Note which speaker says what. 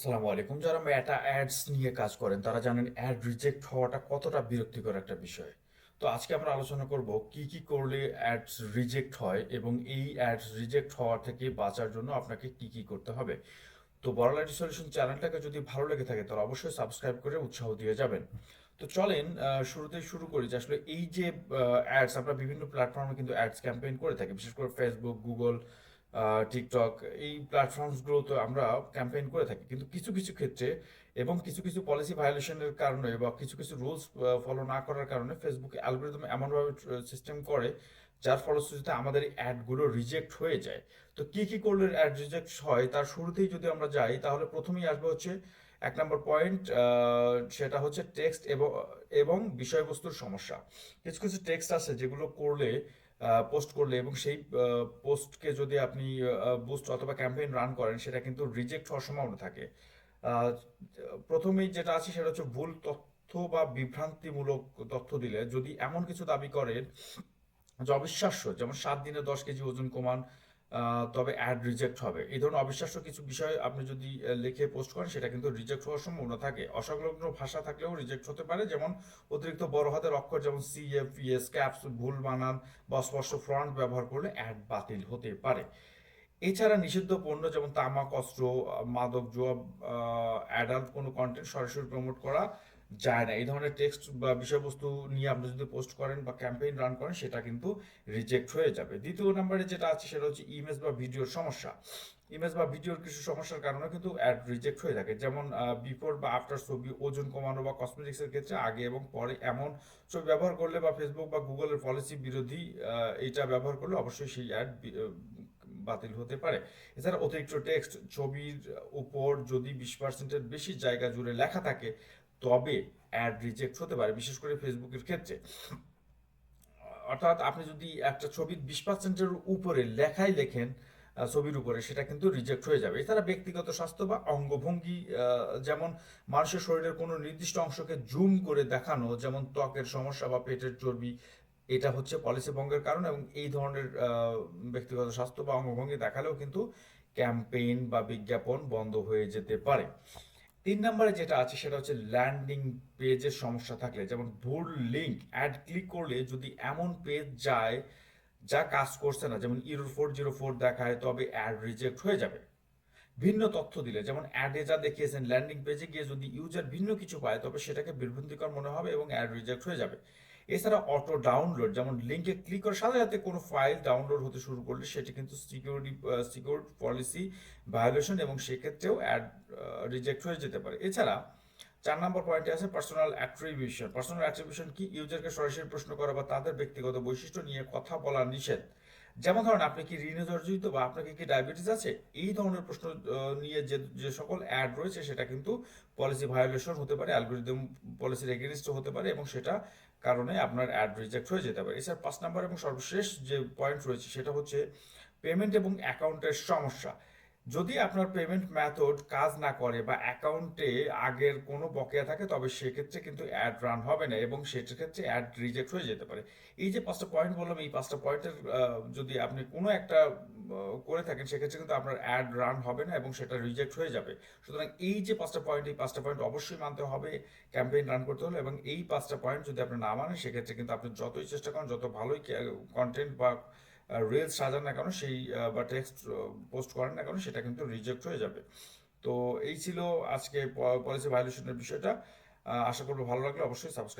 Speaker 1: আসসালামু আলাইকুম। যারা মেটা অ্যাডস নিয়ে কাজ করেন তারা জানেন অ্যাড রিজেক্ট হওয়াটা কতটা বিরক্তিকর একটা বিষয়। তো আজকে আমরা আলোচনা করব কি কি করলে অ্যাডস রিজেক্ট হয় এবং এই অ্যাডস রিজেক্ট হওয়া থেকে বাঁচার জন্য আপনাকে কি কি করতে হবে। তো বড়লাইটি সলিউশন চ্যানেলটাকে যদি ভালো লেগে থাকে তাহলে অবশ্যই সাবস্ক্রাইব করে উৎসাহ দিয়ে যাবেন। তো চলেন আহ, শুরুতেই শুরু করি যে আসলে এই যে অ্যাডস আমরা বিভিন্ন প্ল্যাটফর্মে কিন্তু অ্যাডস ক্যাম্পেইন করে থাকি। বিশেষ করে ফেসবুক গুগল টিকটক এই প্ল্যাটফর্মসগুলোতে আমরা ক্যাম্পেইন করে থাকি। কিন্তু কিছু কিছু ক্ষেত্রে এবং কিছু কিছু পলিসি ভায়োলেশনের কারণে বা কিছু কিছু রুলস ফলো না করার কারণে ফেসবুকে অ্যালগোরিদম এমনভাবে সিস্টেম করে যার ফলশ্রুতিতে আমাদের অ্যাডগুলো রিজেক্ট হয়ে যায়। তো কি কি করলে অ্যাড রিজেক্ট হয় তার শুরুতেই যদি আমরা যাই, তাহলে প্রথমেই আসবে হচ্ছে এক নম্বর পয়েন্ট সেটা হচ্ছে টেক্সট এবং এবং বিষয়বস্তুর সমস্যা। কিছু কিছু টেক্সট আছে যেগুলো করলে পোস্ট করলে এবং সেই পোস্টকে যদি আপনি বুস্ট অথবা ক্যাম্পেইন রান করেন, সেটা কিন্তু রিজেক্ট হওয়ার সম্ভাবনা থাকে। প্রথমেই যেটা আছে সেটা হচ্ছে ভুল তথ্য বা বিভ্রান্তিমূলক তথ্য দিলে যদি এমন কিছু দাবি করেন যে অবিশ্বাস্য, যেমন সাত দিনে দশ কেজি ওজন কমান তবে অ্যাড রিজেক্ট হবে। এই ধরনের অবিশ্বাস্য কিছু বিষয় আপনি যদি লিখে পোস্ট করেন, সেটা কিন্তু রিজেক্ট হওয়ার সম্ভাবনা থাকে। অসংলগ্ন ভাষা থাকলেও রিজেক্ট হতে পারে, যেমন অতিরিক্ত বড় হাতের অক্ষর যেমন সি এফ এস ক্যাপস ভুল বানান বা স্পষ্ট ফ্রন্ট ব্যবহার করলে অ্যাড বাতিল হতে পারে। এছাড়া নিষিদ্ধ পণ্য যেমন তামাক, অস্ত্র মাদক, জোয়া অ্যাডাল্ট কোনো কন্টেন্ট সরাসরি প্রমোট করা যায় না। এই ধরনের টেক্সট বা বিষয়বস্তু নিয়ে আপনি যদি পোস্ট করেন বা ক্যাম্পেইন রান করেন, সেটা কিন্তু রিজেক্ট হয়ে যাবে। দ্বিতীয় নম্বরে যেটা আছে, সেটা হচ্ছে ইমেজ বা ভিডিওর সমস্যা। ইমেজ বা ভিডিওর কিছু সমস্যার কারণে কিন্তু অ্যাড রিজেক্ট হয়ে থাকে। যেমন বিফোর বা আফটার ছবি ওজন কমানো বা কসমেটিক্সের ক্ষেত্রে আগে এবং পরে এমন ছবি ব্যবহার করলে বা ফেসবুক বা গুগলের পলিসি বিরোধী এটা ব্যবহার করলে অবশ্যই সেই অ্যাড বাতিল হতে পারে। এছাড়া অতিরিক্ত টেক্সট ছবির উপর যদি বিশ পার্সেন্টের বেশি জায়গা জুড়ে লেখা থাকে তবে অ্যাড রিজেক্ট হতে পারে, বিশেষ করে ফেসবুকের ক্ষেত্রে। অর্থাৎ আপনি যদি একটা ছবির বিশ পার্সেন্টের উপরে লেখাই লেখেন ছবির উপরে, সেটা কিন্তু রিজেক্ট হয়ে যাবে। এছাড়া ব্যক্তিগত স্বাস্থ্য বা অঙ্গভঙ্গি যেমন মানুষের শরীরের কোনো নির্দিষ্ট অংশকে জুম করে দেখানো, যেমন ত্বকের সমস্যা বা পেটের চর্বি, এটা হচ্ছে পলিসি ভঙ্গের কারণ এবং এই ধরনের ব্যক্তিগত স্বাস্থ্য বা অঙ্গভঙ্গি দেখালেও কিন্তু ক্যাম্পেইন বা বিজ্ঞাপন বন্ধ হয়ে যেতে পারে। তিন নম্বরে যেটা আছে সেটা হচ্ছে ল্যান্ডিং পেজের সমস্যা থাকলে, যেমন ভুল লিঙ্ক অ্যাড ক্লিক করলে যদি এমন পেজ যায় যা কাজ করছে না, যেমন ইরো ফোর জিরো ফোর দেখায়, তবে অ্যাড রিজেক্ট হয়ে যাবে। ভিন্ন তথ্য দিলে, যেমন অ্যাডে যা দেখিয়েছেন ল্যান্ডিং পেজে গিয়ে যদি ইউজার ভিন্ন কিছু পায়, তবে সেটাকে বিভ্রান্তিকর মনে হবে এবং অ্যাড রিজেক্ট হয়ে যাবে। এছাড়া অটো ডাউনলোড যেমন লিঙ্কে ক্লিক করে সাথে সাথে কোনো ফাইল ডাউনলোড হতে শুরু করলে সেটি কিন্তু সিকিউরিটি সিকিউর পলিসি ভায়োলেশন এবং সেক্ষেত্রেও অ্যাড রিজেক্ট হয়ে যেতে পারে। এছাড়া চার নম্বর পয়েন্টে আছে পার্সোনাল অ্যাট্রিবিউশন পার্সোনাল অ্যাট্রিবিউশন কি? ইউজারকে সরাসরি প্রশ্ন করা বা তাদের ব্যক্তিগত বৈশিষ্ট্য নিয়ে কথা বলা নিষেধ। যেমন ধরেন, আপনি কি ঋণে জর্জরিত বা আপনাকে কি ডায়াবেটিস আছে? এই ধরনের প্রশ্ন নিয়ে যে যে সকল অ্যাড রয়েছে, সেটা কিন্তু পলিসি ভায়োলেশন হতে পারে অ্যালগোরিদম পলিসির এগেনিস্ট হতে পারে, এবং সেটা কারণে আপনার অ্যাড রিজেক্ট হয়ে যেতে পারে। এছাড়া পাঁচ নাম্বার এবং সর্বশেষ যে পয়েন্ট রয়েছে, সেটা হচ্ছে পেমেন্ট এবং অ্যাকাউন্টের সমস্যা। যদি আপনার পেমেন্ট মেথড কাজ না করে বা অ্যাকাউন্টে আগের কোনো বকেয়া থাকে, তবে সেক্ষেত্রে কিন্তু অ্যাড রান হবে না এবং সেটার ক্ষেত্রে অ্যাড রিজেক্ট হয়ে যেতে পারে। এই যে পাঁচটা পয়েন্ট বললাম, এই পাঁচটা পয়েন্টের যদি আপনি কোনো একটা করে থাকেন, সেক্ষেত্রে কিন্তু আপনার অ্যাড রান হবে না এবং সেটা রিজেক্ট হয়ে যাবে। সুতরাং এই যে পাঁচটা পয়েন্ট এই পাঁচটা পয়েন্ট অবশ্যই মানতে হবে ক্যাম্পেইন রান করতে হলে এবং এই পাঁচটা পয়েন্ট যদি আপনি না মানেন, সেক্ষেত্রে কিন্তু আপনি যতই চেষ্টা করেন, যত ভালোই কন্টেন্ট বা রিলস সাজান না কেন, সেই বা টেক্সট পোস্ট করেন না কেন, সেটা কিন্তু রিজেক্ট হয়ে যাবে। তো এই ছিল আজকে পলিসি ভায়োলেশনের বিষয়টা। আশা করব ভালো লাগলে, অবশ্যই সাবস্ক্রাইব